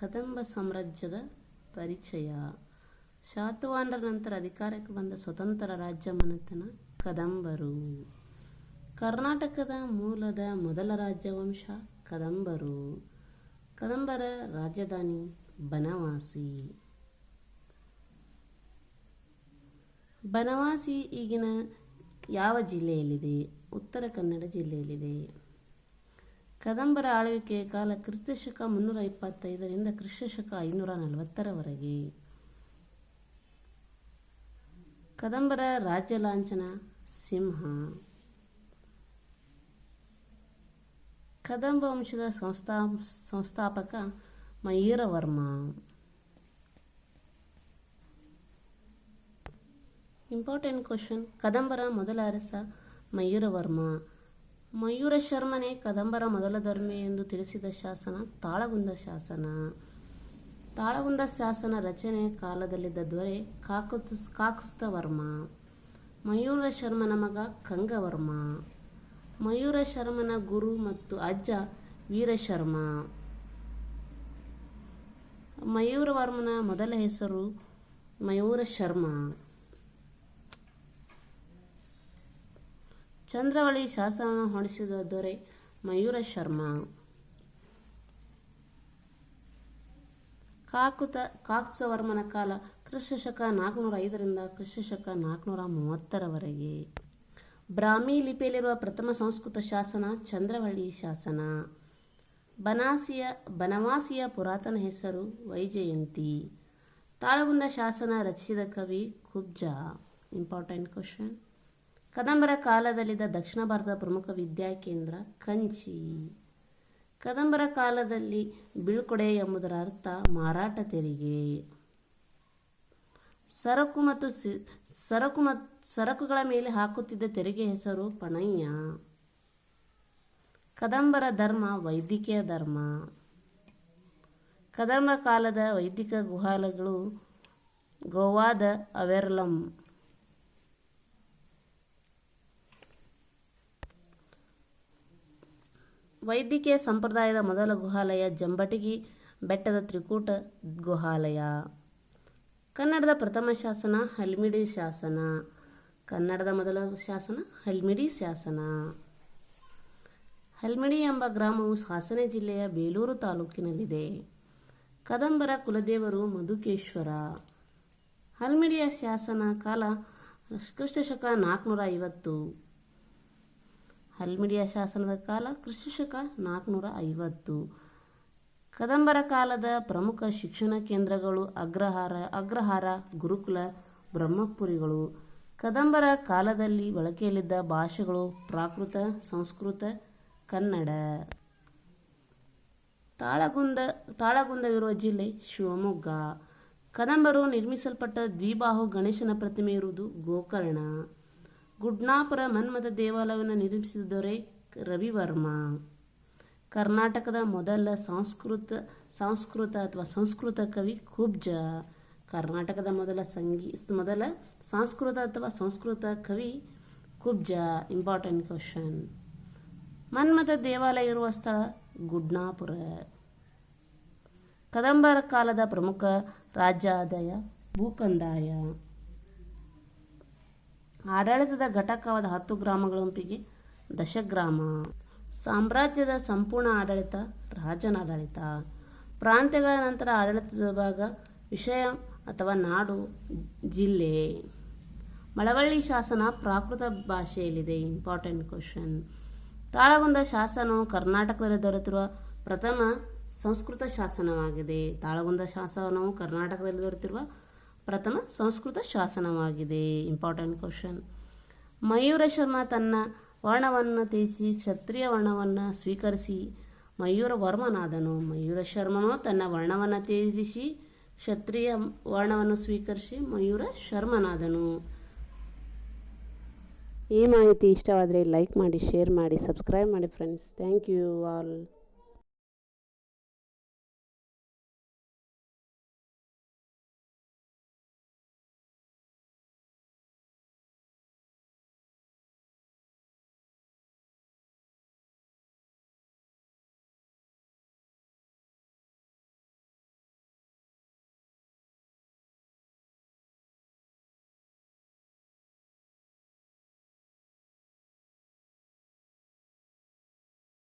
ಕದಂಬ ಸಾಮ್ರಾಜ್ಯದ ಪರಿಚಯ. ಶಾತವಾಹನರ ನಂತರ ಅಧಿಕಾರಕ್ಕೆ ಬಂದ ಸ್ವತಂತ್ರ ರಾಜ್ಯ ಮನೆತನ ಕದಂಬರು. ಕರ್ನಾಟಕದ ಮೂಲದ ಮೊದಲ ರಾಜ್ಯವಂಶ ಕದಂಬರು. ಕದಂಬರ ರಾಜಧಾನಿ ಬನವಾಸಿ. ಬನವಾಸಿ ಈಗಿನ ಯಾವ ಜಿಲ್ಲೆಯಲ್ಲಿದೆ? ಉತ್ತರ ಕನ್ನಡ ಜಿಲ್ಲೆಯಲ್ಲಿದೆ. ಕದಂಬರ ಆಳ್ವಿಕೆಯ ಕಾಲ ಕ್ರಿಸ್ತಶಕ ಮುನ್ನೂರ ಇಪ್ಪತ್ತೈದರಿಂದ ಕ್ರಿಸ್ತಶಕ ಐನೂರ ನಲವತ್ತರವರೆಗೆ ಕದಂಬರ ರಾಜ್ಯ ಲಾಂಛನ, ಸಿಂಹ. ಕದಂಬ ವಂಶದ ಸಂಸ್ಥಾ, ಸಂಸ್ಥಾಪಕ ಮಯೂರವರ್ಮ. ಇಂಪಾರ್ಟೆಂಟ್ ಕ್ವಶನ್ ಕದಂಬರ ಮೊದಲ ಅರಸ ಮಯೂರವರ್ಮ. ಮಯೂರ ಶರ್ಮನೇ ಕದಂಬರ ಮೊದಲ ಧರ್ಮಿ ಎಂದು ತಿಳಿಸಿದ ಶಾಸನ ತಾಳಗುಂದ ಶಾಸನ. ತಾಳಗುಂದ ಶಾಸನ ರಚನೆಯ ಕಾಲದಲ್ಲಿದ್ದ ದೊರೆ ಕಾಕುತ್, ಕಾಕುಸ್ತವರ್ಮ. ಮಯೂರ ಶರ್ಮನ ಮಗ ಕಂಗವರ್ಮ. ಮಯೂರ ಶರ್ಮನ ಗುರು ಮತ್ತು ಅಜ್ಜ ವೀರಶರ್ಮ. ಮಯೂರವರ್ಮನ ಮೊದಲ ಹೆಸರು ಮಯೂರ ಶರ್ಮ. ಚಂದ್ರವಳಿ ಶಾಸನ ಹೊಣಿಸಿದ ದೊರೆ ಮಯೂರ ಶರ್ಮ. ಕಾಕುತ, ಕಾಕ್ಸವರ್ಮನ ಕಾಲ ಕ್ರಿಸ್ತಶಕ ನಾಲ್ಕುನೂರ ಐದರಿಂದ ಕ್ರಿಸ್ತಶಕ ನಾಲ್ಕುನೂರ ಮೂವತ್ತರವರೆಗೆ. ಬ್ರಾಹ್ಮಿ ಲಿಪಿಯಲ್ಲಿರುವ ಪ್ರಥಮ ಸಂಸ್ಕೃತ ಶಾಸನ ಚಂದ್ರವಳ್ಳಿ ಶಾಸನ. ಬನಾಸಿಯ, ಬನವಾಸಿಯ ಪುರಾತನ ಹೆಸರು ವೈಜಯಂತಿ. ತಾಳಗುಂದ ಶಾಸನ ರಚಿಸಿದ ಕವಿ ಕುಬ್ಜ. ಇಂಪಾರ್ಟೆಂಟ್ ಕ್ವಶನ್ ಕದಂಬರ ಕಾಲದಲ್ಲಿದ್ದ ದಕ್ಷಿಣ ಭಾರತದ ಪ್ರಮುಖ ವಿದ್ಯಾ ಕೇಂದ್ರ ಕಂಚಿ. ಕದಂಬರ ಕಾಲದಲ್ಲಿ ಬೀಳ್ಕೊಡೆ ಎಂಬುದರ ಅರ್ಥ ಮಾರಾಟ ತೆರಿಗೆ. ಸರಕು ಮತ್ತು ಸರಕು ಸರಕುಗಳ ಮೇಲೆ ಹಾಕುತ್ತಿದ್ದ ತೆರಿಗೆ ಹೆಸರು ಪಣಯ್ಯ. ಕದಂಬರ ಧರ್ಮ ವೈದಿಕೀಯ ಧರ್ಮ. ಕದಂಬ ಕಾಲದ ವೈದಿಕ ಗುಹಾಲಗಳು ಗೋವಾದ ಅವೆರ್ಲಂ ವೈದ್ಯಕೀಯ ಸಂಪ್ರದಾಯದ ಮೊದಲ ಗುಹಾಲಯ ಜಂಬಟಗಿ ಬೆಟ್ಟದ ತ್ರಿಕೂಟ ಗುಹಾಲಯ. ಕನ್ನಡದ ಪ್ರಥಮ ಶಾಸನ ಹಲ್ಮಿಡಿ ಶಾಸನ. ಕನ್ನಡದ ಮೊದಲ ಶಾಸನ ಹಲ್ಮಿಡಿ ಶಾಸನ. ಹಲ್ಮಿಡಿ ಎಂಬ ಗ್ರಾಮವು ಹಾಸನ ಜಿಲ್ಲೆಯ ಬೇಲೂರು ತಾಲೂಕಿನಲ್ಲಿದೆ. ಕದಂಬರ ಕುಲದೇವರು ಮಧುಕೇಶ್ವರ. ಹಲ್ಮಿಡಿಯ ಶಾಸನ ಕಾಲ ಕ್ರಿಸ್ತಶಕ ನಾಲ್ಕುನೂರ ಐವತ್ತು. ಹಲ್ಮಿಡಿಯ ಶಾಸನದ ಕಾಲ ಕ್ರಿಸ್ತಶಕ ನಾಲ್ಕುನೂರ ಐವತ್ತು. ಕದಂಬರ ಕಾಲದ ಪ್ರಮುಖ ಶಿಕ್ಷಣ ಕೇಂದ್ರಗಳು ಅಗ್ರಹಾರ ಅಗ್ರಹಾರ, ಗುರುಕುಲ, ಬ್ರಹ್ಮಪುರಿಗಳು. ಕದಂಬರ ಕಾಲದಲ್ಲಿ ಬಳಕೆಯಲ್ಲಿದ್ದ ಭಾಷೆಗಳು ಪ್ರಾಕೃತ, ಸಂಸ್ಕೃತ, ಕನ್ನಡ. ತಾಳಗುಂದ, ತಾಳಗುಂದವಿರುವ ಜಿಲ್ಲೆ ಶಿವಮೊಗ್ಗ. ಕದಂಬರು ನಿರ್ಮಿಸಲ್ಪಟ್ಟ ದ್ವಿಬಾಹು ಗಣೇಶನ ಪ್ರತಿಮೆ ಇರುವುದು ಗೋಕರ್ಣ. ಗುಡ್ನಾಪುರ ಮನ್ಮಥ ದೇವಾಲಯವನ್ನು ನಿರ್ಮಿಸಿದ ದೊರೆ ರವಿವರ್ಮ. ಕರ್ನಾಟಕದ ಮೊದಲ ಸಂಸ್ಕೃತ ಸಂಸ್ಕೃತ ಅಥವಾ ಸಂಸ್ಕೃತ ಕವಿ ಕುಬ್ಜ ಕರ್ನಾಟಕದ ಮೊದಲ ಸಂಗೀತ ಮೊದಲ ಸಂಸ್ಕೃತ ಅಥವಾ ಸಂಸ್ಕೃತ ಕವಿ ಕುಬ್ಜ ಇಂಪಾರ್ಟೆಂಟ್ ಕ್ವಶನ್ ಮನ್ಮಥ ದೇವಾಲಯ ಇರುವ ಸ್ಥಳ ಗುಡ್ನಾಪುರ. ಕದಂಬರ ಕಾಲದ ಪ್ರಮುಖ ರಾಜ್ಯ ಆದಾಯ ಭೂಕಂದಾಯ. ಆಡಳಿತದ ಘಟಕವಾದ ಹತ್ತು ಗ್ರಾಮಗಳ ಗುಂಪಿಗೆ ದಶಗ್ರಾಮ. ಸಾಮ್ರಾಜ್ಯದ ಸಂಪೂರ್ಣ ಆಡಳಿತ ರಾಜನ ಆಡಳಿತ ಪ್ರಾಂತ್ಯಗಳ ನಂತರ ಆಡಳಿತದ ಭಾಗ ವಿಷಯ ಅಥವಾ ನಾಡು ಜಿಲ್ಲೆ. ಮಳವಳ್ಳಿ ಶಾಸನ ಪ್ರಾಕೃತ ಭಾಷೆಯಲ್ಲಿದೆ. ಇಂಪಾರ್ಟೆಂಟ್ ಕ್ವಶನ್ ತಾಳಗುಂದ ಶಾಸನವು ಕರ್ನಾಟಕದಲ್ಲಿ ದೊರೆತಿರುವ ಪ್ರಥಮ ಸಂಸ್ಕೃತ ಶಾಸನವಾಗಿದೆ. ತಾಳಗುಂದ ಶಾಸನವು ಕರ್ನಾಟಕದಲ್ಲಿ ದೊರೆತಿರುವ ಪ್ರಥಮ ಸಂಸ್ಕೃತ ಶಾಸನವಾಗಿದೆ. ಇಂಪಾರ್ಟೆಂಟ್ ಕ್ವಶನ್ ಮಯೂರ ಶರ್ಮ ತನ್ನ ವರ್ಣವನ್ನು ತ್ಯಜಿಸಿ, ಕ್ಷತ್ರಿಯ ವರ್ಣವನ್ನು ಸ್ವೀಕರಿಸಿ, ಮಯೂರ ವರ್ಮನಾದನು. ಮಯೂರ ಶರ್ಮನು ತನ್ನ ವರ್ಣವನ್ನು ತ್ಯಜಿಸಿ, ಕ್ಷತ್ರಿಯ ವರ್ಣವನ್ನು ಸ್ವೀಕರಿಸಿ, ಮಯೂರ ಶರ್ಮನಾದನು. ಈ ಮಾಹಿತಿ ಇಷ್ಟವಾದರೆ ಲೈಕ್ ಮಾಡಿ ಶೇರ್ ಮಾಡಿ ಸಬ್ಸ್ಕ್ರೈಬ್ ಮಾಡಿ ಫ್ರೆಂಡ್ಸ್ ಥ್ಯಾಂಕ್ ಯು ಆಲ್